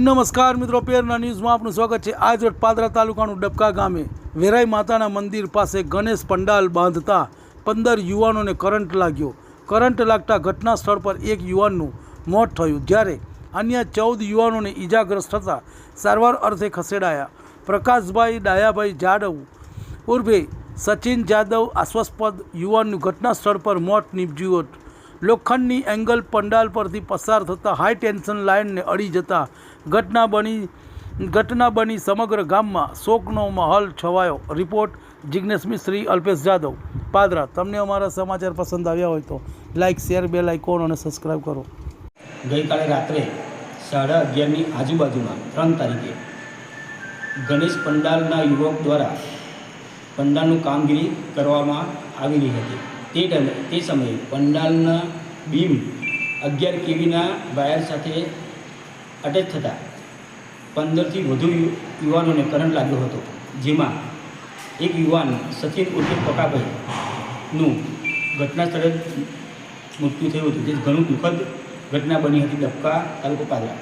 નમસ્કાર મિત્રો, પેરના ન્યૂઝમાં આપનું સ્વાગત છે. આજ પાદરા તાલુકાનું ડબકા ગામે વેરાઈ માતાના મંદિર પાસે ગણેશ પંડાલ બાંધતા પંદર યુવાનોને કરંટ લાગ્યો. કરંટ લાગતા ઘટના સ્થળ પર એક યુવાનનું મોત થયું. જ્યારે અન્ય ચૌદ યુવાનોને ઈજાગ્રસ્ત થતાં સારવાર અર્થે ખસેડાયા. પ્રકાશભાઈ ડાયાભાઈ જાડવ ઉર્ફે સચિન જાદવ આશ્વાસપદ યુવાનનું ઘટના સ્થળ પર મોત નીપજ્યું હતું. લોખંડની એંગલ પંડાલ પરથી પસાર થતાં હાઈ ટેન્શન લાઇનને અડી જતા ઘટના બની ઘટના બની સમગ્ર ગામમાં શોકનો માહોલ છવાયો. રિપોર્ટ જિજ્ઞેશ મિશ્રી અલ્પેશ જાદવ, પાદરા. તમને અમારા સમાચાર પસંદ આવ્યા હોય તો લાઇક શેર બેલ આઇકોન અને સબસ્ક્રાઈબ કરો. ગઈકાલે રાત્રે સાડા અગિયારની આજુબાજુમાં ત્રણ તારીખે ગણેશ પંડાલના યુવક દ્વારા પંડાલનું કામગીરી કરવામાં આવી રહી હતી. તે તે સમયે પંડાલના બીમ અગિયાર કેવીના વાયર સાથે અટેચ થતાં પંદરથી વધુ યુવાનોને કરંટ લાગ્યો હતો, જેમાં એક યુવાન સચિન ઉર્ફે પકાભાઈનું ઘટના સ્થળે મૃત્યુ થયું હતું. જે ઘણું દુઃખદ ઘટના બની હતી ડબકા તાલુકો પાદરા.